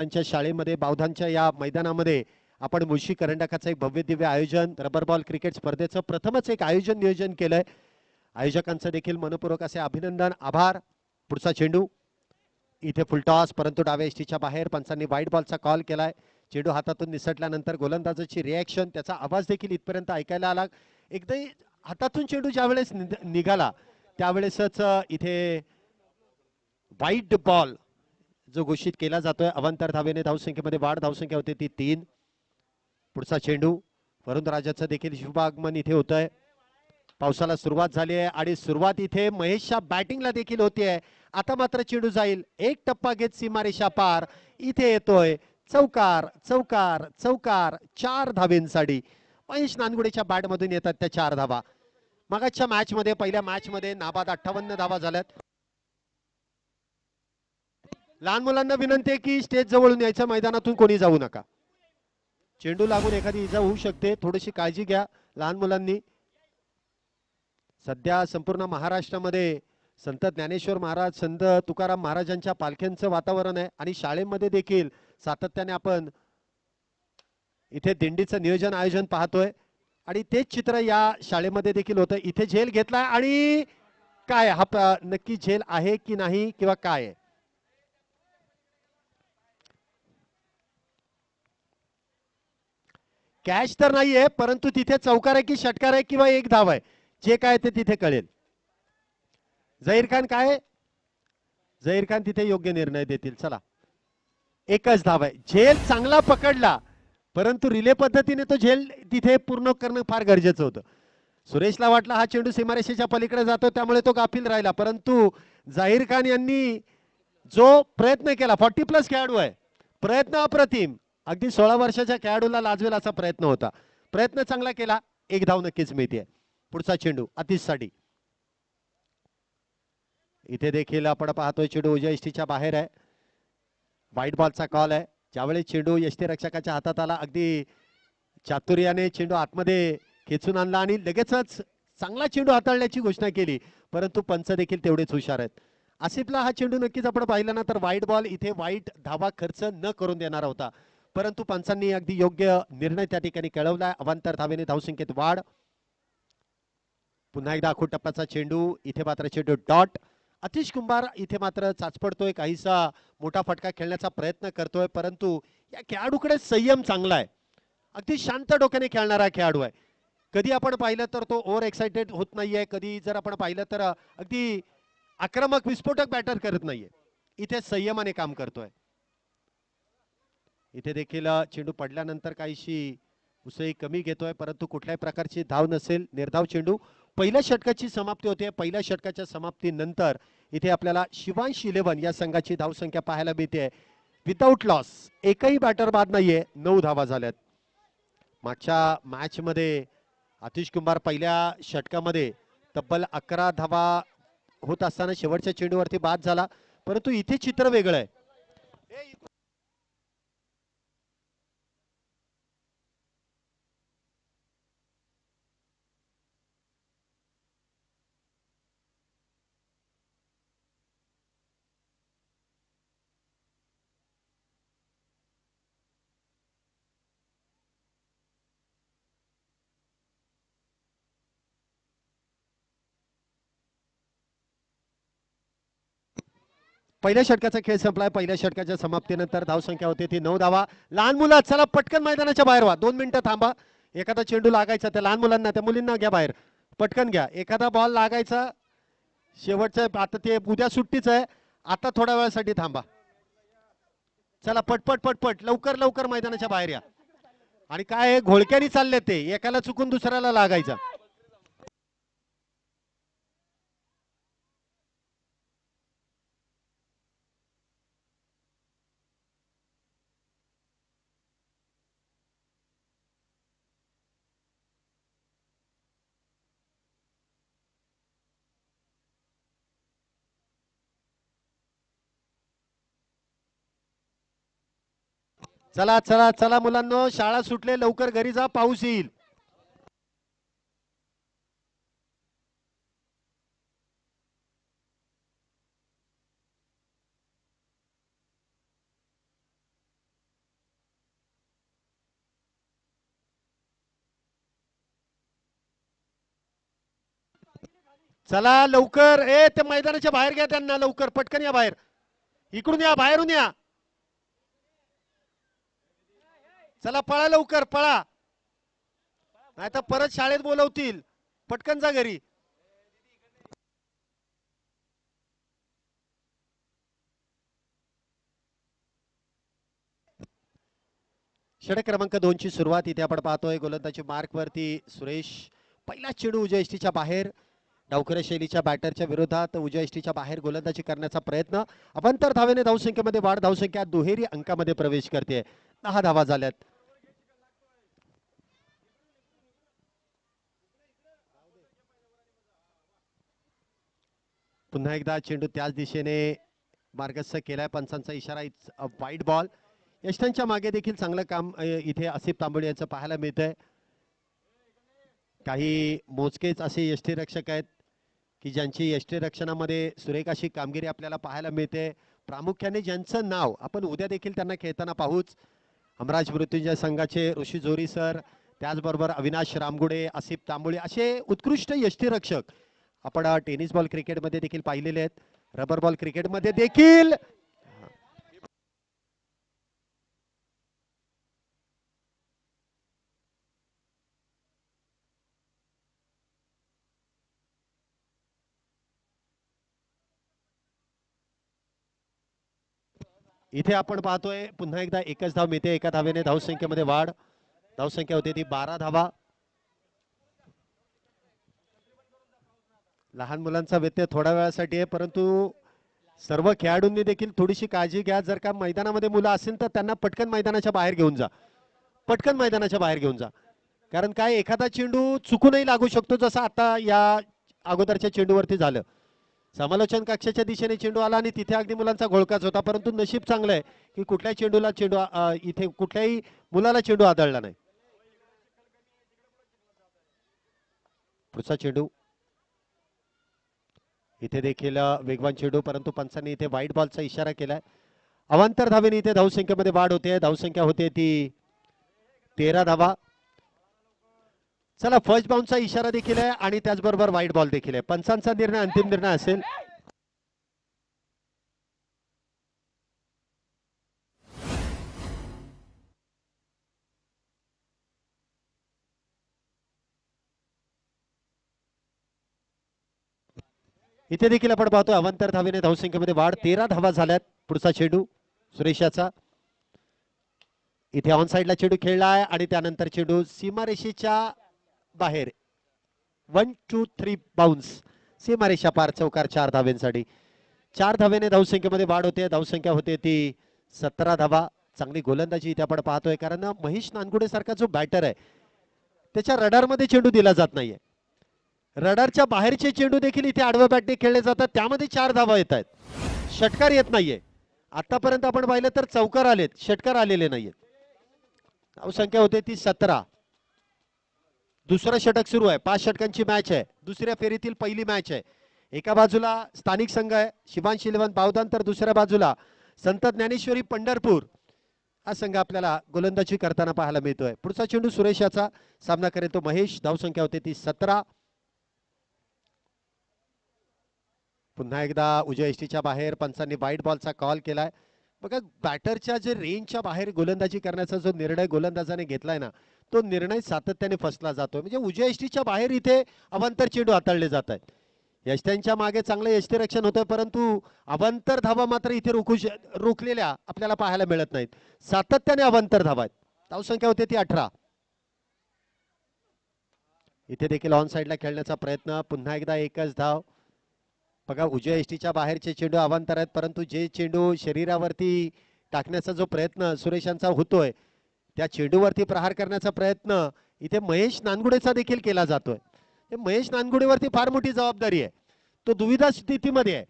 त्यांच्या शाळेमध्ये बावधानच्या या मैदानामध्ये आपण मुळशी करंडकाचं एक भव्य दिव्य आयोजन रबर बॉल क्रिकेट स्पर्धेचं प्रथमच एक आयोजन नियोजन केलंय. आयोजकांचं देखील मनपूर्वक असे अभिनंदन आभार. पुढचा चेंडू. इथे फुलटॉस परंतु डाव्या एसटीच्या बाहेर पंचांनी व्हाईट बॉलचा कॉल केलाय. चेंडू हातातून निसटल्यानंतर गोलंदाजाची रिॲक्शन त्याचा आवाज देखील इथपर्यंत ऐकायला आला. एकदा हातातून चेंडू ज्यावेळेस निध- निघाला त्यावेळेसच इथे व्हाईट बॉल जो घोषित केला जातोय अवांतर धावेने धावसंख्येमध्ये वाढ धावसंख्या होते ती तीन. पुढचा चेंडू वरुणराजाचं देखील शुभागमन इथे होतंय. पावसाला सुरुवात झाली आहे आणि सुरुवात इथे महेशच्या बॅटिंगला देखील होतीये आता मात्र चेंडू जाईल. एक टप्पा घेत सीमारेषा पार. इथे येतोय. चौकार चौकार चौकार चार धावेंसाठी. महेश नानगुडेच्या बॅटमधून येतात त्या चार धावा. मगाच्या मॅच मध्ये पहिल्या मॅच मध्ये नाबाद अठ्ठावन्न धावा झाल्यात. लहान मुलांना विनंती आहे की स्टेज जवळून यायचं मैदानातून कोणी जाऊ नका. चेंडू लागून एखादी इजा होऊ शकते. थोडीशी काळजी घ्या लहान मुलांनी. सध्या संपूर्ण महाराष्ट्रामध्ये संत ज्ञानेश्वर महाराज संत तुकाराम महाराजांच्या पालख्यांचं वातावरण आहे आणि शाळेमध्ये देखील सातत्याने आपण इथे दिंडीचं नियोजन आयोजन पाहतोय. आणि तेच चित्र या शाळेमध्ये देखील होतं. इथे झेल घेतलाय आणि काय? हा नक्की झेल आहे की नाही किंवा काय आहे? कॅच तर नाहीये परंतु तिथे चौकार आहे की षटकार आहे किंवा एक धाव आहे. जे काय ते तिथे कळेल. जहीर खान काय जहीर खान तिथे योग्य निर्णय देतील. चला. एकच धाव आहे. झेल चांगला पकडला परंतु रिले पद्धतीने तो झेल तिथे पूर्ण करणं फार गरजेचं होतं. सुरेशला वाटला हा चेंडू सीमारेषेच्या पलीकडे जातो त्यामुळे तो गाफील राहिला. परंतु जाहीर खान यांनी जो प्रयत्न केला फॉर्टी प्लस खेळाडू आहे प्रयत्न अप्रतिम. अगदी सोळा वर्षाच्या खेळाडूला लाजवेल असा प्रयत्न होता. प्रयत्न चांगला केला एक धाव नक्कीच मिळते पुढचा चेंडू अतिशसाठी इथे देखील आपण पाहतोय चेंडू उजव्या एसटीच्या बाहेर आहे. व्हाईट बॉलचा कॉल आहे. ज्यावेळी चेंडू यष्टी रक्षकाच्या हातात आला अगदी चातुर्याने चेंडू आतमध्ये खेचून आणला आणि लगेचच चांगला चेंडू हाताळण्याची घोषणा केली. परंतु पंच देखील तेवढेच हुशार आहेत. आसिफला हा चेंडू नक्कीच आपण पाहिला ना तर व्हाईट बॉल इथे वाईट धावा खर्च न करून देणारा होता. परंतु पंचांनी अगदी योग्य निर्णय त्या ठिकाणी कळवलाय अवांतर धावेने धावसंख्येत वाढ. पुन्हा एकदा आखूड टप्प्याचा चेंडू इथे मात्र चेंडू डॉट. अतिश कुंभार इथे मात्र चाचपडतोय काहीसा मोठा फटका खेळण्याचा प्रयत्न करतोय परंतु या खेळाडूकडे संयम चांगला आहे. अगदी शांत डोक्याने खेळणारा खेळाडू आहे. कधी आपण पाहिलं तर तो ओव्हर एक्साइटेड होत नाहीये कधी जर आपण पाहिलं तर अगदी आक्रमक विस्फोटक बॅटर करत नाहीये. इथे संयमाने काम करतोय. इथे देखील चेंडू पडल्यानंतर काहीशी उसळी कमी घेतोय परंतु कुठल्याही प्रकारची धाव नसेल निर्धाव चेंडू. पहिल्या षटकाची समाप्ती होते. पहिल्या षटकाच्या समाप्तीनंतर इथे आपल्याला शिवांश इलेव्हन या संघाची धावसंख्या पाहायला मिळते. विदाऊट लॉस एकही बॅटर बाद नाहीये. नऊ धावा झाल्यात. मागच्या मॅच मध्ये आतिश कुंभार पहिल्या षटकामध्ये तब्बल अकरा धावा होत असताना शेवटच्या चेंडूवरती बाद झाला. परंतु इथे चित्र वेगळं आहे. पहिल्या षटकाचा खेळ संपलाय. पहिल्या षटकाच्या समाप्तीनंतर धावसंख्या होती ती नऊ धावा. लहान मुलं चला पटकन मैदानाच्या बाहेर व्हा. दोन मिनिटं थांबा. एखादा चेंडू लागायचा त्या लहान मुलांना त्या मुलींना घ्या बाहेर. पटकन घ्या. एखादा बॉल लागायचा शेवटचं आता ते उद्या सुट्टीच आहे. आता थोड्या वेळासाठी थांबा. चला पटपट पटपट लवकर लवकर मैदानाच्या बाहेर या. आणि काय घोळक्यानी चालले ते. एकाला चुकून दुसऱ्याला लागायचा. चला चला चला मुलांना शाळा सुटले लवकर घरी जा पाऊस येईल. चला लवकर ए ते मैदानाच्या बाहेर घ्या त्यांना लवकर पटकन या बाहेर. इकडून या बाहेरून या. चला पळा लवकर पळा. नाही तर परत शाळेत बोलवतील. पटकन जा घरी. षटक क्रमांक दोनची सुरुवात इथे आपण पाहतोय. गोलंदाजी मार्कवरती सुरेश पहिला चेंडू उजय इष्टीच्या बाहेर. डावखऱ्या शैलीच्या बॅटरच्या विरोधात उजय इष्टीच्या बाहेर गोलंदाजी करण्याचा प्रयत्न. अवंतर धावेने धावसंख्येमध्ये वाढ धावसंख्या दुहेरी अंकामध्ये प्रवेश करते दहा धावा झाल्यात. पुन्हा एकदा चेंडू त्याच दिशेने मार्गस्थ केलाय. पंचांचा इशारा वाईट बॉल. यष्टांच्या मागे देखील चांगलं काम इथे आसिफ तांबोळी यांचं पाहायला मिळतंय. काही मोजकेच असे यष्टीरक्षक आहेत की ज्यांची यष्टीरक्षणामध्ये सुरेख अशी कामगिरी आपल्याला पाहायला मिळते. प्रामुख्याने ज्यांचं नाव आपण उद्या देखील त्यांना खेळताना पाहूच. हमराज मृत्युंजय संघाचे ऋषी जोरी सर त्याचबरोबर अविनाश रामगुडे आसिफ तांबोळे असे उत्कृष्ट यष्टीरक्षक आपण टेनिस बॉल क्रिकेटमध्ये देखील पाहिलेले आहेत. रबर बॉल क्रिकेटमध्ये देखील. इथे आपण पाहतोय पुन्हा एकदा एकच धाव मिळते. एका धावेने धावसंख्येमध्ये वाढ. धावसंख्या होती ती बारा धावा. लहान मुलांचा व्यत्यय थोड्या वेळासाठी आहे परंतु सर्व खेळाडूंनी देखील थोडीशी काळजी घ्या. जर का मैदानामध्ये मुलं असेल तर त्यांना पटकन मैदानाच्या बाहेर घेऊन जा. पटकन मैदानाच्या बाहेर घेऊन जा. कारण काय एखादा चेंडू चुकूनही लागू शकतो जसं आता या अगोदरच्या चेंडूवरती झालं. समालोचन कक्षाच्या दिशेने चेंडू आला आणि तिथे अगदी मुलांचा घोळकाच होता परंतु नशीब चांगलं आहे की कुठल्याही चेंडूला चेंडू इथे कुठल्याही मुलाला चेंडू आदळला नाही. पुढचा चेंडू. इथे देखील वेगवान चेंडू परंतु पंचांनी इथे व्हाईट बॉलचा इशारा केलाय. अवांतर धावेने इथे धावसंख्येमध्ये वाढ होते. धावसंख्या होते ती तेरा धावा. चला फर्स्ट बाउंडचा इशारा देखील आहे आणि त्याचबरोबर वाईट बॉल देखील आहे. पंचांचा निर्णय अंतिम निर्णय असेल. इथे देखील आपण पाहतो अवंतर धावेने धावसंख्येमध्ये वाढ. तेरा धावा झाल्यात पुढचा चेंडू सुरेशाचा. इथे ऑन साइडला चेंडू खेळलाय आणि त्यानंतर चेंडू सीमारेषेच्या बाहेर. वन टू थ्री बाउन्स सीमारेषा पार चौकार चार धाव्यांसाठी. चार धावेने धावसंख्येमध्ये वाढ होते. धावसंख्या होते ती सतरा धावा. चांगली गोलंदाजी इथे आपण पाहतोय. कारण महेश नानगुडे सारखा जो बॅटर आहे त्याच्या रडारमध्ये चेंडू दिला जात नाहीये. रडारच्या बाहेरचे चेंडू देखील इथे आडव्या बॅटने खेळले जातात. त्यामध्ये चार धावा येत आहेत. षटकार येत नाहीये. आतापर्यंत आपण पाहिलं तर चौकार आलेत. षटकार आलेले नाहीयेत. धावसंख्या होते ती सतरा. दुसरं षटक सुरू आहे. पाच षटकांची मॅच आहे. दुसऱ्या फेरीतील पहिली मॅच आहे. एका बाजूला स्थानिक संघ आहे. शिवांश इलेव्हन बावदान तर दुसऱ्या बाजूला संत ज्ञानेश्वरी पंढरपूर. हा संघ आपल्याला गोलंदाजी करताना पाहायला मिळतोय. पुढचा चेंडू सुरेश याचा सामना करेल तो महेश. धावसंख्या होते ती सतरा. पुन्हा एकदा उजय इष्टीच्या बाहेर पंचांनी वाईट बॉलचा कॉल केलाय. बघा बॅटरच्या जे रेंजच्या बाहेर गोलंदाजी करण्याचा जो निर्णय गोलंदाजाने घेतलाय ना तो निर्णय सातत्याने फसला जातोय. म्हणजे उजय इष्टीच्या बाहेर इथे अवांतर चेंडू हाताळले जात आहेत यष्ट्यांच्या मागे चांगलं यष्टीरक्षण होतं परंतु अवांतर धावा मात्र इथे रोखू रोखलेल्या आपल्याला पाहायला मिळत नाहीत. सातत्याने अवांतर धावा आहेत. धावसंख्या होते ती अठरा. इथे देखील ऑन साईडला खेळण्याचा प्रयत्न. पुन्हा एकदा एकच धाव. बघा उजव्या एसटीच्या बाहेरचे चेंडू अवांतर आहेत परंतु जे चेंडू शरीरावरती टाकण्याचा जो प्रयत्न सुरेशांचा होतोय त्या चेंडूवरती प्रहार करण्याचा प्रयत्न इथे महेश नानगुडेचा देखील केला जातोय. हे महेश नानगुडेवरती फार मोठी जबाबदारी आहे. तो दुविधा स्थितीमध्ये आहे.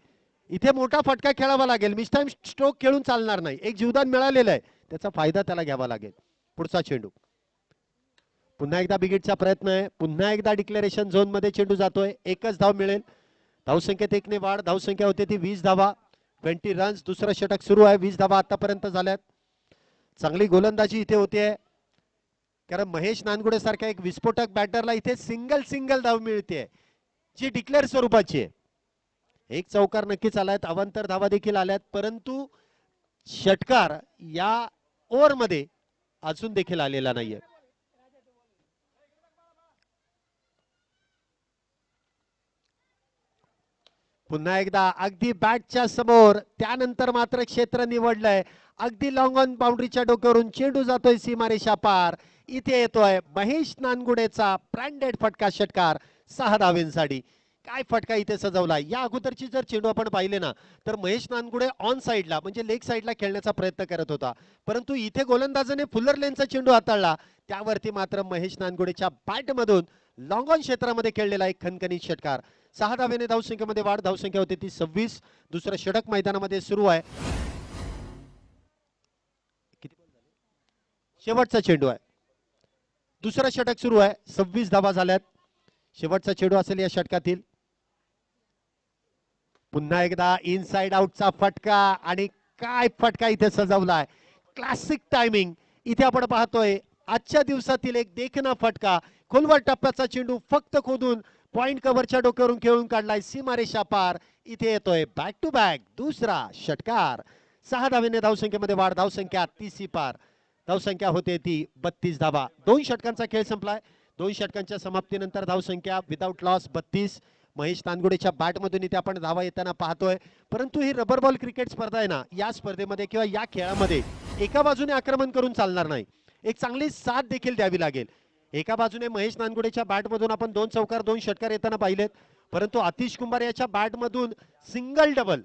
इथे मोठा फटका खेळावा लागेल. मिस टाइम स्ट्रोक खेळून चालणार नाही. एक जीवदान मिळालेलं आहे. त्याचा फायदा त्याला घ्यावा लागेल. पुढचा चेंडू. पुन्हा एकदा बिगिटचा प्रयत्न आहे. पुन्हा एकदा डिक्लेरेशन झोनमध्ये चेंडू जातोय. एकच धाव मिळेल. धावसंख्येत एकने वाढ धावसंख्या होते ती वीस धावा ट्वेंटी रन्स दुसरं षटक सुरू आहे वीस धावा आतापर्यंत झाल्यात. चांगली गोलंदाजी इथे होते कारण महेश नानगुडे सारख्या एक विस्फोटक बॅटरला इथे सिंगल सिंगल धाव मिळते जी डिक्लेअर स्वरूपाची आहे. एक चौकार नक्कीच आलायत अवांतर धावा देखील आल्यात परंतु षटकार या ओव्हरमध्ये अजून देखील आलेला नाहीये. पुन्हा एकदा अगदी बॅटच्या समोर त्यानंतर मात्र क्षेत्र निवडलंय. अगदी लॉंग ऑन बाउंड्रीच्या डोक्यावरून चेंडू जातोय सीमारेषा पार. इथे येतोय महेश नानगुडेचा ब्रँडेड फटका षटकार सहा धावेंसाठी. काय फटका इथे सजवला? या अगोदरची जर चेंडू आपण पाहिले ना तर महेश नानगुडे ऑन साईडला म्हणजे लेग साईडला खेळण्याचा प्रयत्न करत होता. परंतु इथे गोलंदाजाने फुल्लर लेनचा चेंडू हाताळला. त्यावरती मात्र महेश नानगुडेच्या बॅटमधून लॉंग ऑन क्षेत्रामध्ये खेळलेला एक खणखणीत षटकार. सहा धावेने धावसंख्येमध्ये वाढ धावसंख्या होती ती सव्वीस. दुसरं षडक मैदानामध्ये सुरू आहे. शेवटचा चेंडू आहे. दुसरं षटक सुरू आहे. सव्वीस धावा झाल्यात. शेवटचा चेंडू असेल या षटकातील. पुन्हा एकदा इनसाइड आउटचा फटका आणि काय फटका इथे सजवलाय. क्लासिक टायमिंग इथे आपण पाहतोय आजच्या दिवसातील एक देखना फटका. खोलवर टप्प्याचा चेंडू फक्त खोदून पॉइंट कव्हरच्या डोक्यावरून खेळून काढलाय सीमारेषा पार इथे येतोय बॅक टू बॅक दुसरा षटकार. सहा धावेने धावसंख्येमध्ये वाढ धावसंख्या तीसी पार. धावसंख्या होते ती बत्तीस धावा. दोन षटकांचा खेळ संपलाय. दोन षटकांच्या समाप्तीनंतर धावसंख्या विदाऊट लॉस बत्तीस. महेश नानगुडेच्या बॅटमधून इथे आपण धावा येताना पाहतोय. परंतु ही रबर बॉल क्रिकेट स्पर्धा आहे ना या स्पर्धेमध्ये किंवा या खेळामध्ये एका बाजूने आक्रमण करून चालणार नाही. एक चांगली साथ देखील द्यावी लागेल. एका बाजूने महेश नानगुडेच्या बॅटमधून आपण दोन चौकार दोन षटकार येताना पाहिलेत. परंतु आतिश कुंभार याच्या बॅटमधून सिंगल डबल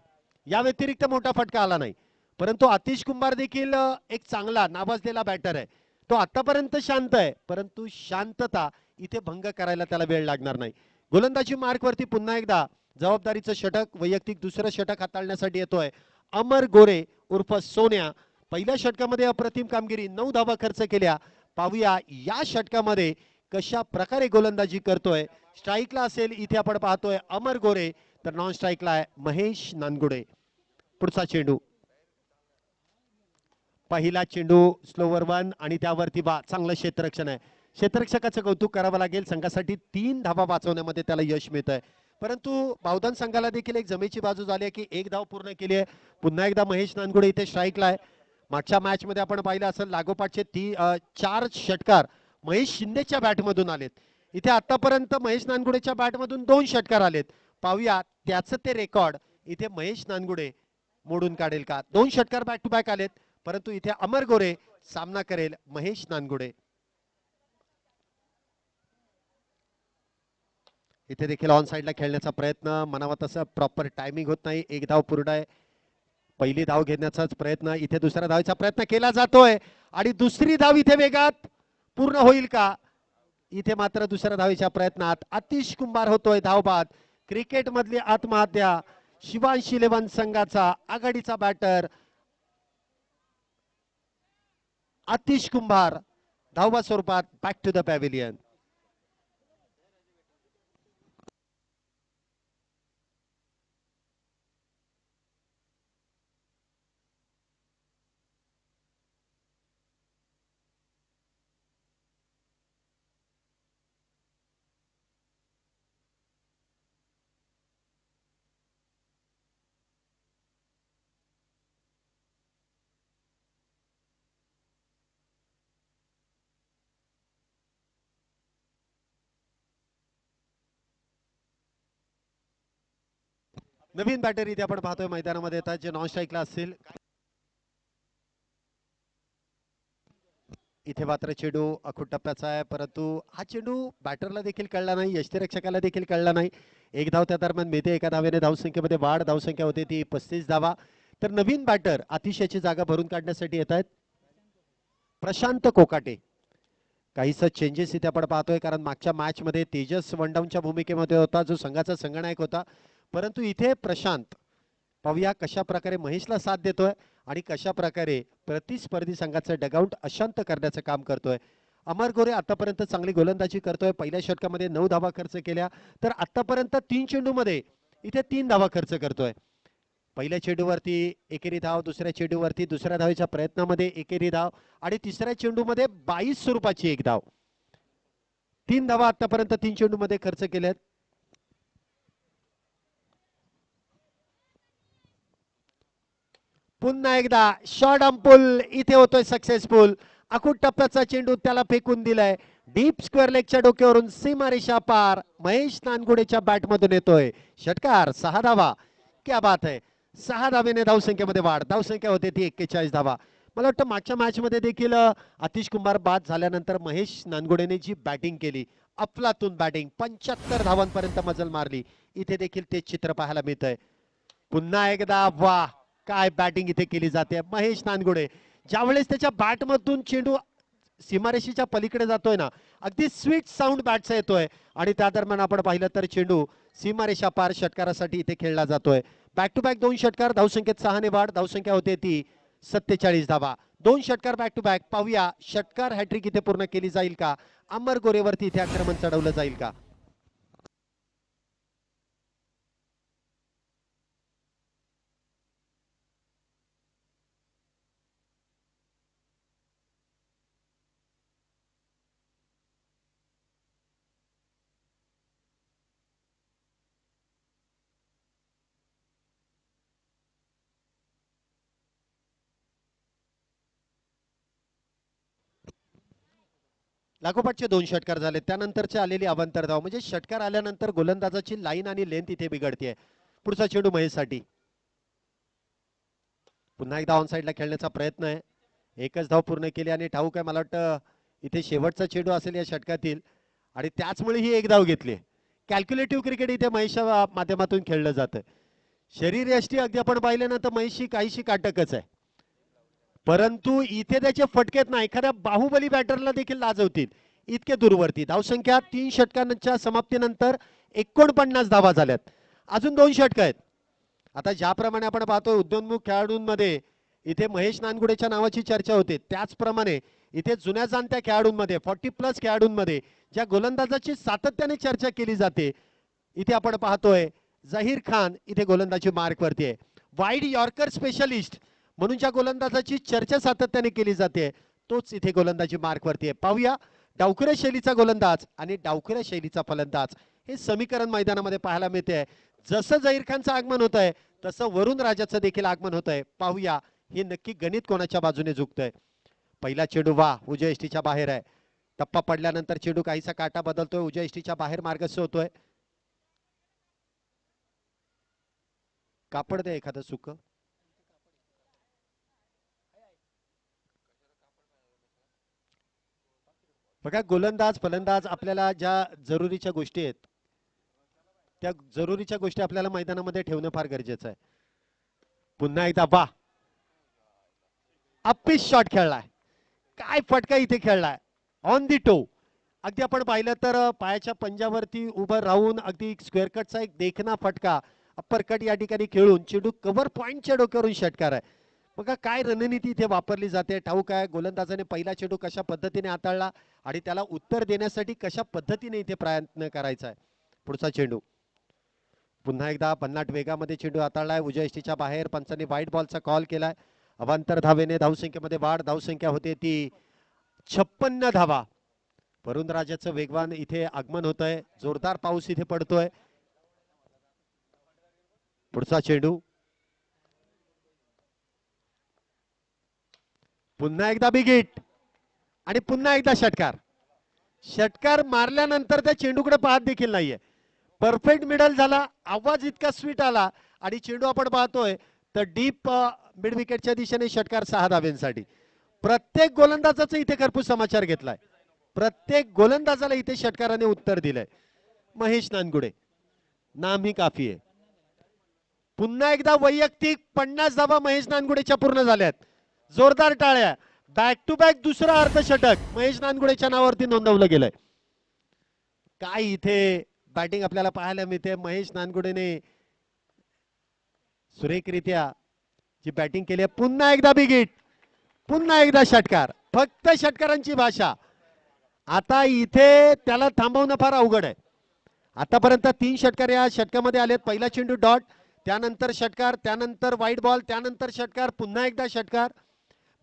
या व्यतिरिक्त मोठा फटका आला नाही. परंतु आतिश कुंभार देखील एक चांगला नावाजलेला बॅटर आहे. तो आतापर्यंत शांत आहे परंतु शांतता इथे भंग करायला त्याला वेळ लागणार नाही. गोलंदाजी मार्कवरती पुन्हा एकदा जबाबदारीचं षटक वैयक्तिक दुसरं षटक हाताळण्यासाठी येतोय अमर गोरे उर्फ सोन्या. पहिल्या षटकामध्ये अप्रतिम कामगिरी नऊ धावा खर्च केल्या. पाहूया या षटकामध्ये कशा प्रकारे गोलंदाजी करतोय. स्ट्राईकला असेल इथे आपण पाहतोय अमर गोरे तर नॉन स्ट्राईकला आहे महेश नानगुडे. पुढचा चेंडू. पहिला चेंडू स्लोवर वन आणि त्यावरती बा चांगलं क्षेत्ररक्षण आहे. क्षेत्ररक्षकाचं कौतुक करावं लागेल. संघासाठी तीन धावा वाचवण्यामध्ये त्याला यश मिळत आहे परंतु बावधन संघाला देखील एक जमेची बाजू झाली आहे की एक धाव पूर्ण केली आहे. पुन्हा एकदा महेश नानगुडे इथे स्ट्राईकला आहे. मागच्या मॅच मध्ये आपण पाहिलं असेल लागोपाठचे ती चार षटकार महेश शिंदेच्या बॅटमधून आलेत. इथे आतापर्यंत महेश नानगुडेच्या बॅटमधून दोन षटकार आलेत. पाहूया त्याचं ते रेकॉर्ड. इथे महेश नानगुडे मोडून काढेल का? दोन षटकार बॅक टू बॅक आलेत परंतु इथे अमर गोरे सामना करेल महेश नानगुडे. इथे देखील ऑन साईडला खेळण्याचा प्रयत्न. मनावा तसं प्रॉपर टायमिंग होत नाही. एक धाव पूर्ण आहे पहिली धाव घेण्याचाच प्रयत्न इथे दुसऱ्या धावेचा प्रयत्न केला जातोय. आणि दुसरी धाव इथे वेगात पूर्ण होईल का? इथे मात्र दुसऱ्या धावेच्या प्रयत्नात अतिश कुंभार होतोय धावबाद. क्रिकेट मधली आत्महत्या शिवांश इलेव्हन संघाचा आघाडीचा बॅटर अतिश कुंभार धावबा स्वरूपात बॅक टू द पॅव्हिलियन नवीन बॅटर इथे आपण पाहतोय मैदानामध्ये येतात जे नॉन स्ट्राईकला असतील. इथे मात्र चेंडू अखूट टप्प्याचा आहे परंतु हा चेंडू बॅटरला देखील कळला नाही यष्टीरक्षकाला देखील कळला नाही. एक धाव त्या दरम्यान मिळते एका धावेने धावसंख्येमध्ये वाढ धावसंख्या होते ती पस्तीस धावा. तर नवीन बॅटर अतिशयची जागा भरून काढण्यासाठी येत आहेत. प्रशांत कोकाटे. काहीसा चेंजेस इथे आपण पाहतोय कारण मागच्या मॅच मध्ये तेजस वनडाऊनच्या भूमिकेमध्ये होता जो संघाचा संगणायक होता. परंतु इथे प्रशांत. पाहूया कशा प्रकारे महेशला साथ देतोय आणि कशा प्रकारे प्रतिस्पर्धी संघाचं डगआउट अशांत करण्याचं काम करतोय. अमर गोरे आतापर्यंत चांगली गोलंदाजी करतोय. पहिल्या षटकामध्ये नऊ धावा खर्च केल्या. तर आतापर्यंत तीन चेंडूमध्ये इथे तीन धावा खर्च करतोय. पहिल्या चेंडूवरती एकेरी धाव दुसऱ्या चेंडूवरती दुसऱ्या धावेच्या प्रयत्नामध्ये एकेरी धाव आणि तिसऱ्या चेंडूमध्ये बाईस स्वरूपाची एक धाव. तीन धावा आतापर्यंत तीन चेंडूमध्ये खर्च केल्यात. पुन्हा एकदा शॉर्ट अंपुल इथे होतोय सक्सेसफुल अकूट टप्प्याचा चेंडू त्याला फेकून दिलाय. डीप स्क्वेअर लेगच्या डोक्यावरून सीमारेषा पार. महेश नानगुडेच्या बॅटमधून येतोय. षटकार सहा धावा. क्या बात आहे सहा धावेने धावसंख्येमध्ये वाढ. धावसंख्या होते ती एक्केचाळीस धावा. मला वाटतं मागच्या मॅचमध्ये देखील आतिश कुमार बाद झाल्यानंतर महेश नानगुडेने जी बॅटिंग केली अफलातून बॅटिंग पंच्याहत्तर धावांपर्यंत मजल मारली. इथे देखील ते चित्र पाहायला मिळतंय. पुन्हा एकदा वा काय बॅटिंग इथे केली जाते? महेश नानगुडे. ज्यावेळेस त्याच्या बॅटमधून चेंडू सीमारेषेच्या पलीकडे जातोय ना अगदी स्वीट साऊंड बॅटचा येतोय. आणि त्या दरम्यान आपण पाहिलं तर चेंडू सीमारेषा पार षटकारासाठी इथे खेळला जातोय. बॅक टू बॅक दोन षटकार धावसंख्येत सहाने वाढ धावसंख्या होते ती सत्तेचाळीस धावा. दोन षटकार बॅक टू बॅक पाहूया षटकार हॅट्रिक इथे पूर्ण केली जाईल का? अमर गोरेवरती इथे आक्रमण चढवलं जाईल का? लागोपाठचे दोन षटकार झाले. त्यानंतरचे आलेली अवांतर धाव म्हणजे षटकार आल्यानंतर गोलंदाजाची लाईन आणि लेंथ इथे बिघडते पुढचा चेंडू महेशसाठी. पुन्हा एकदा ऑन साईडला खेळण्याचा प्रयत्न आहे. एकच धाव पूर्ण केली आणि ठाऊक आहे मला वाटतं इथे शेवटचा चेंडू असेल या षटकातील. आणि त्याचमुळे ही एक धाव घेतली कॅल्क्युलेटिव्ह क्रिकेट इथे महेशच्या माध्यमातून खेळलं जातं. शरीर यष्टी अगदी आपण पाहिलं ना तर महेशची काहीशी काटकच आहे. परंतु इथे त्याचे फटकेत ना एखाद्या बाहुबली बॅटरला देखील लाजवतील. इतके दूरवरती धावसंख्या तीन षटकांच्या समाप्तीनंतर एकोणपन्नास धावा झाल्यात. अजून दोन षटक आहेत. आता ज्याप्रमाणे आपण पाहतोय उद्योन्मुख खेळाडूंमध्ये इथे महेश नानगुडेच्या नावाची चर्चा होते. त्याचप्रमाणे इथे जुन्या जाणत्या खेळाडूंमध्ये फॉर्टी प्लस खेळाडूंमध्ये ज्या गोलंदाजाची सातत्याने चर्चा केली जाते इथे आपण पाहतोय झहीर खान इथे गोलंदाजी मार्क वरती आहे. वाईड यॉर्कर स्पेशलिस्ट म्हणून ज्या गोलंदाजाची चर्चा सातत्याने केली जाते तोच इथे गोलंदाजी मार्कवरती आहे. पाहूया डावखुऱ्या शैलीचा गोलंदाज आणि डावखुऱ्या शैलीचा फलंदाज. हे समीकरण मैदानामध्ये पाहायला मिळते जसं जहीर खानचं आगमन होत आहे तसं वरुण राजाचं देखील आगमन होत आहे पाहूया हे नक्की गणित कोणाच्या बाजूने झुकतंय? पहिला चेंडू वा उजय एसटीच्या बाहेर आहे. टप्पा पडल्यानंतर चेंडू काहीसा काटा बदलतोय उजय एसटीच्या बाहेर मार्गस्थ होतोय. कापड द्या एखादं सुख बघा गोलंदाज फलंदाज आपल्याला ज्या जरुरीच्या गोष्टी आहेत त्या जरुरीच्या गोष्टी आपल्याला मैदानामध्ये ठेवणं फार गरजेचं आहे. पुन्हा एकदा बा. अप्पीस शॉट खेळलाय. काय फटका इथे खेळलाय. ऑन दी टो अगदी आपण पाहिलं तर पायाच्या पंजावरती उभं राहून अगदी स्क्वेअर कटचा एक देखना फटका अप्पर कट या ठिकाणी खेळून चेंडू कव्हर पॉईंटच्या डोक्यावरून षटकार आहे बघा काय रणनीती इथे वापरली जाते? ठाऊक आहे गोलंदाजाने पहिला चेंडू कशा पद्धतीने हाताळला आणि त्याला उत्तर देण्यासाठी कशा पद्धतीने इथे प्रयत्न करायचा आहे? पुढचा चेंडू. पुन्हा एकदा भन्नाट वेगामध्ये चेंडू हाताळलाय. उजय एष्टीच्या बाहेर पंचांनी व्हाईट बॉलचा कॉल केलाय. अवांतर धावेने धावसंख्येमध्ये वाढ धावसंख्या होते ती छप्पन्न धावा. वरुण राजाचं वेगवान इथे आगमन होत आहे जोरदार पाऊस इथे पडतोय. पुढचा चेंडू. पुन्हा एकदा बिगिट आणि पुन्हा एकदा षटकार. षटकार मारल्यानंतर त्या चेंडूकडे पाहत देखील नाहीये. परफेक्ट मिडल झाला आवाज इतका स्वीट आला आणि चेंडू आपण पाहतोय तर डीप मिड विकेटच्या दिशेने षटकार सहा धाव्यांसाठी. प्रत्येक गोलंदाजाचा इथे खरपूस समाचार घेतलाय. प्रत्येक गोलंदाजाला इथे षटकाराने उत्तर दिलंय. महेश नानगुडे नाम ही काफी आहे. पुन्हा एकदा वैयक्तिक पन्नास धावा महेश नानगुडेच्या पूर्ण झाल्यात. जोरदार टाळ्या. बॅक टू बॅक दुसरा अर्धषटक महेश नानगुडेच्या नावावरती नोंदवलं गेलंय. काय इथे बॅटिंग आपल्याला पाहायला मिळते? महेश नानगुडेने सुरेखरित्या जी बॅटिंग केली आहे पुन्हा एकदा बिगिट पुन्हा एकदा षटकार. फक्त षटकारांची भाषा. आता इथे त्याला थांबवणं फार अवघड आहे. आतापर्यंत तीन षटकार या षटकामध्ये आलेत. पहिला चेंडू डॉट त्यानंतर षटकार त्यानंतर वाईट बॉल त्यानंतर षटकार पुन्हा एकदा षटकार.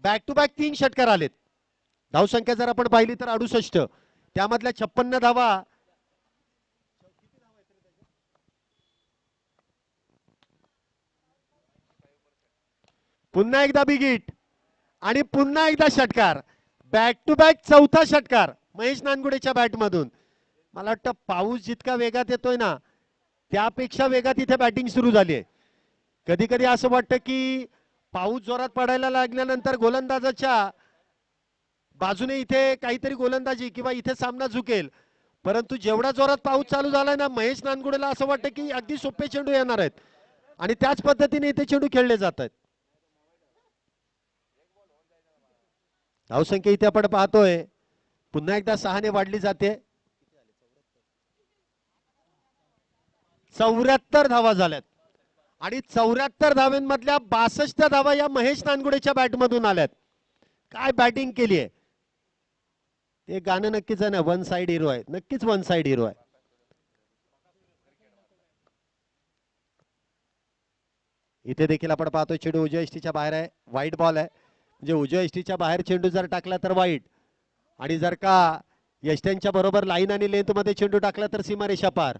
बॅक टू बॅक तीन षटकार आलेत. धावसंख्या जर आपण पाहिली तर अडुसष्ट. त्यामधल्या छप्पन्न धावा. पुन्हा एकदा बिगीट. आणि पुन्हा एकदा षटकार. बॅक टू बॅक चौथा षटकार. महेश नानगुडेच्या बॅटमधून मला वाटतं पाऊस जितका वेगात येतोय ना त्यापेक्षा वेगात इथे बॅटिंग सुरू झाली आहे कधी कधी असं वाटतं की पाऊस जोरात पडायला लागल्यानंतर गोलंदाजाच्या बाजूने इथे काहीतरी गोलंदाजी किंवा इथे सामना झुकेल. परंतु जेवढा जोरात पाऊस चालू झालाय ना महेश नानगुडेला असं वाटतं की अगदी सोपे चेंडू येणार आहेत. आणि त्याच पद्धतीने इथे चेंडू खेळले जात आहेत. धावसंख्या इथे आपण पाहतोय. पुन्हा एकदा सहाने वाढली जाते. चौऱ्याहत्तर धावा झाल्यात. आणि चौऱ्याहत्तर धाव्यांमधल्या बासष्ट धावा या महेश नानगुडेच्या बॅटमधून आल्यात. काय बॅटिंग केली आहे? ते गाणं नक्कीच आहे ना वन साइड हिरो आहे. नक्कीच वन साइड हिरो आहे. इथे देखील आपण पाहतो चेंडू उजव्या एसटीच्या बाहेर आहे. वाईट बॉल आहे. म्हणजे उजव्या एसटीच्या बाहेर चेंडू जर टाकला तर वाईट आणि जर का यष्ट्यांच्या बरोबर लाईन आणि लेंथमध्ये चेंडू टाकला तर सीमारेषा पार.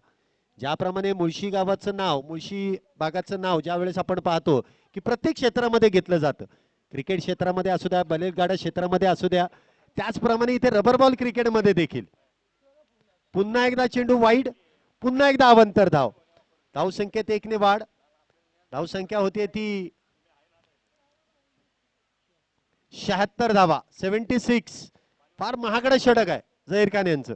ज्याप्रमाणे मुळशी गावाचं नाव मुळशी भागाचं नाव ज्या वेळेस आपण पाहतो की प्रत्येक क्षेत्रामध्ये घेतलं जातं. क्रिकेट क्षेत्रामध्ये असू द्या बलेगाडा क्षेत्रामध्ये असू द्या त्याचप्रमाणे इथे रबर बॉल क्रिकेटमध्ये देखील. पुन्हा एकदा चेंडू वाईड पुन्हा एकदा अवंतर धाव. धावसंख्येत एकने वाढ. धावसंख्या होती ती शहात्तर धावा सेव्हन्टी सिक्स फार महागडं षटक आहे जहीर खान यांचं.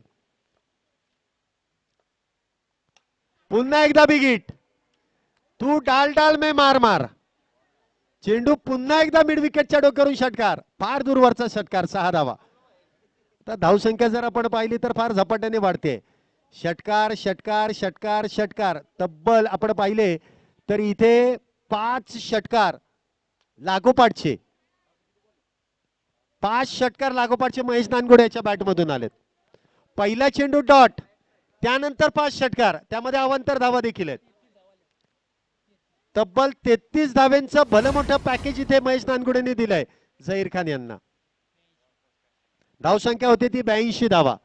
पुन्हा एकदा बिगिट. तू डाल डाल मे मार मार. चेंडू पुन्हा एकदा मिड विकेटच्या डोक्यावरून षटकार. फार दूरवरचा षटकार सहा धावा. आता धावसंख्या जर आपण पाहिली तर फार झपाट्याने वाढते. षटकार षटकार षटकार षटकार. तब्बल आपण पाहिले तर इथे पाच षटकार लागोपाठचे. पाच षटकार लागोपाठचे महेश नानगोडे याच्या बॅटमधून आलेत. पहिला चेंडू डॉट त्यानंतर पाच षटकार. त्यामध्ये अवांतर धावा देखील आहेत. तब्बल तेहतीस धाव्यांचं भलं मोठं पॅकेज इथे महेश नानगुडेने दिलंय झहीर खान यांना. धावसंख्या होती ती ब्याऐंशी धावा.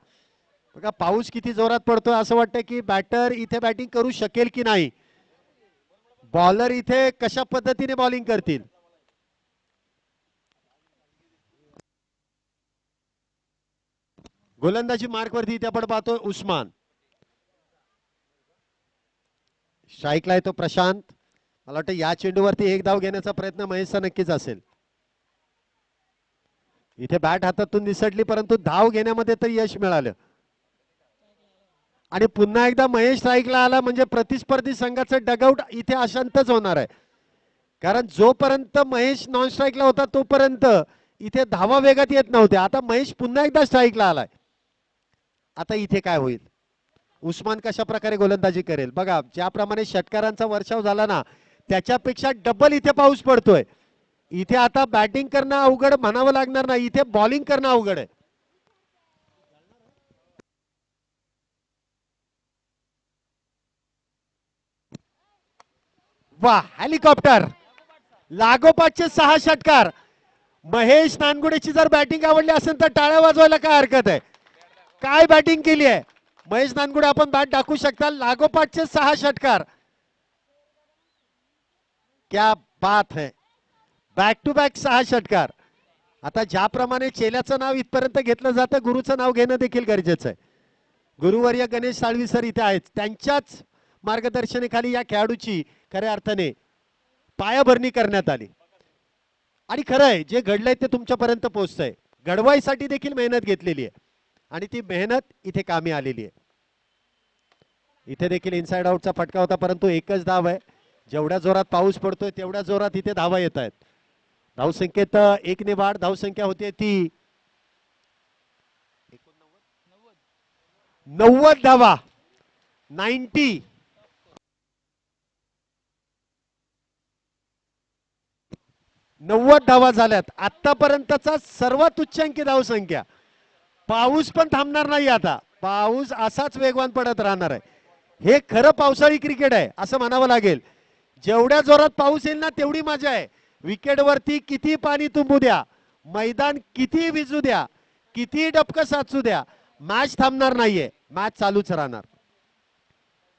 बघा पाऊस किती जोरात पडतोय असं वाटतं की बॅटर इथे बॅटिंग करू शकेल की नाही? बॉलर इथे कशा पद्धतीने बॉलिंग करतील? गोलंदाजी मार्क वरती इथे आपण पाहतोय उस्मान. स्ट्राईकला येतो प्रशांत. मला वाटतं या चेंडूवरती एक धाव घेण्याचा प्रयत्न महेशचा नक्कीच असेल. इथे बॅट हातातून निसटली परंतु धाव घेण्यामध्ये तर यश मिळालं. आणि पुन्हा एकदा महेश स्ट्राईकला आला म्हणजे प्रतिस्पर्धी संघाचं डगआउट इथे अशांतच होणार आहे. कारण जोपर्यंत महेश नॉन स्ट्राईकला होता तोपर्यंत इथे धावा वेगात येत नव्हत्या. आता महेश पुन्हा एकदा स्ट्राईकला आलाय. आता इथे काय होईल? उस्मान कशा प्रकारे गोलंदाजी करेल? बघा ज्याप्रमाणे षटकारांचा वर्षाव झाला ना त्याच्यापेक्षा डबल इथे पाऊस पडतोय. इथे आता बॅटिंग करणं अवघड म्हणावं लागणार नाही इथे बॉलिंग करणं अवघड आहे. वा हेलिकॉप्टर लागोपाठचे सहा षटकार. महेश नानगुडेची जर बॅटिंग आवडली असेल तर टाळ्या वाजवायला काय हरकत आहे? काय बॅटिंग केली आहे? महेश नानगुडे आपण बॅट टाकू शकता. लागोपाठचे सहा षटकार. क्या बात है. बॅक टू बॅक सहा षटकार. आता ज्याप्रमाणे चेल्याचं नाव इथपर्यंत घेतलं जातं गुरुचं नाव घेणं देखील गरजेचं आहे. गुरुवर्य गणेश साळवी सर इथे आहेत. त्यांच्याच मार्गदर्शनेखाली या खेळाडूची खऱ्या अर्थाने पायाभरणी करण्यात आली. आणि खरं आहे जे घडलंय ते तुमच्यापर्यंत पोहोचतंय. घडवाईसाठी देखील मेहनत घेतलेली आहे. आणि ती मेहनत इथे कामी आलेली आहे. इथे देखील इनसाइड आउटचा फटका होता परंतु एकच धाव आहे. जेवढ्या जोरात पाऊस पडतोय तेवढ्या जोरात इथे धावा येत आहेत. धावसंख्येत एकने वाढ धावसंख्या होते ती नव्वद धावा. नाईन्टी नव्वद धावा झाल्यात. आतापर्यंतचा सर्वात उच्चांकी धावसंख्या पाऊस पण थांबणार नाही आता. पाऊस असाच वेगवान पडत राहणार आहे. हे खरं पावसाळी क्रिकेट आहे असं म्हणावं लागेल. जेवढ्या जोरात पाऊस येईल ना तेवढी मजा आहे. विकेटवरती किती पाणी तुंबू द्या मैदान किती विजू द्या किती डबकं साचू द्या मॅच थांबणार नाहीये मॅच चालूच राहणार.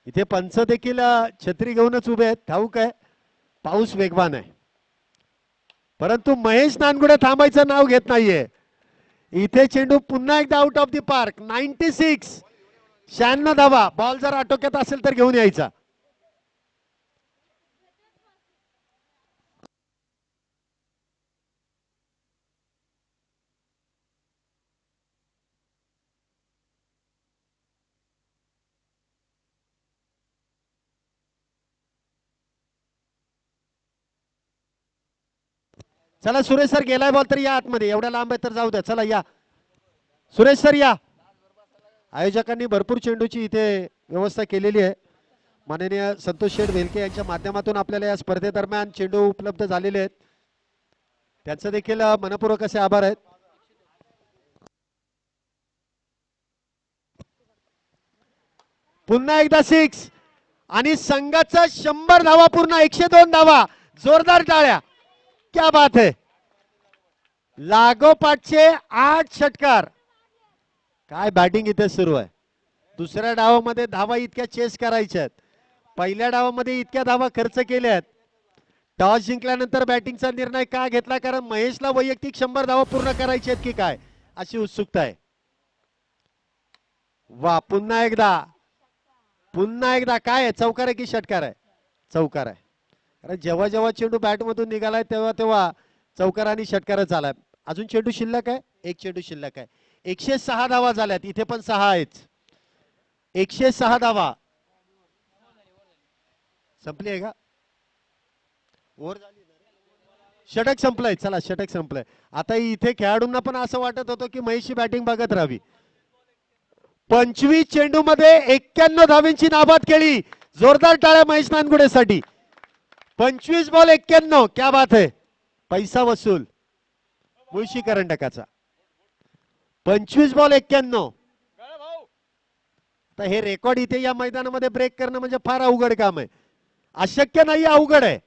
इथे पंच देखील छत्री घेऊनच उभे आहेत ठाऊक आहे. पाऊस वेगवान आहे. परंतु महेश नानगुडे थांबायचं नाव घेत नाहीये. इथे चेंडू पुन्हा एकदा out of the park ninety six शहाण्णव धावा. बॉल जर आटोक्यात असेल तर घेऊन यायचा. चला सुरेश सर गेलाय बॉल तर या आतमध्ये. एवढ्या लांब आहे तर जाऊ द्या. चला या. सुरेश सर या. आयोजकांनी भरपूर चेंडूची इथे व्यवस्था केलेली आहे. माननीय संतोष शेठ वेलके यांच्या माध्यमातून आपल्याला या स्पर्धेदरम्यान चेंडू उपलब्ध झालेले आहेत. त्यांचं देखील मनपूर्वक असे आभार आहेत. पुन्हा एकदा सिक्स आणि संघाचा शंभर धावा पूर्ण एकशे दोन धावा. जोरदार टाळ्या. क्या बात है? लागोपाठचे आठ षटकार. काय बॅटिंग इथे सुरू आहे? दुसऱ्या डावामध्ये धावा इतक्या चेस करायच्या आहेत पहिल्या डावामध्ये इतक्या धावा खर्च केल्या आहेत टॉस जिंकल्यानंतर बॅटिंगचा निर्णय का घेतला? कारण महेशला वैयक्तिक शंभर धावा पूर्ण करायचे आहेत की काय? अशी उत्सुकता आहे. वा पुन्हा एकदा. पुन्हा एकदा. काय आहे? चौकार आहे की षटकार आहे? चौकार आहे. कारण जेव्हा जेव्हा चेंडू बॅटमधून निघालाय तेव्हा तेव्हा चौकार आणि षटकारच आलाय अजून चेंडू शिल्लक आहे? एक चेंडू शिल्लक आहे. एकशे सहा धावा झाल्यात. इथे पण सहा आहेत. एकशे सहा धावा. संपली आहे का? ओव्हर झाली षटक संपलंय. चला षटक संपलंय. आता इथे खेळाडूंना पण असं वाटत होतं की महेशची बॅटिंग बघत राहावी. पंचवीस चेंडू मध्ये एक्क्याण्णव धावींची नाबाद केली. जोरदार टाळ्या महेश नानगुडेसाठी. पंचवीस बॉल एक्क्याण्णव. क्या बात है. पैसा वसूल. मुळशी करंडकाचा पंचवीस बॉल एक्क्याण्णव. तर हे रेकॉर्ड इथे या मैदानामध्ये ब्रेक करणं म्हणजे फार अवघड काम आहे. अशक्य नाही अवघड आहे.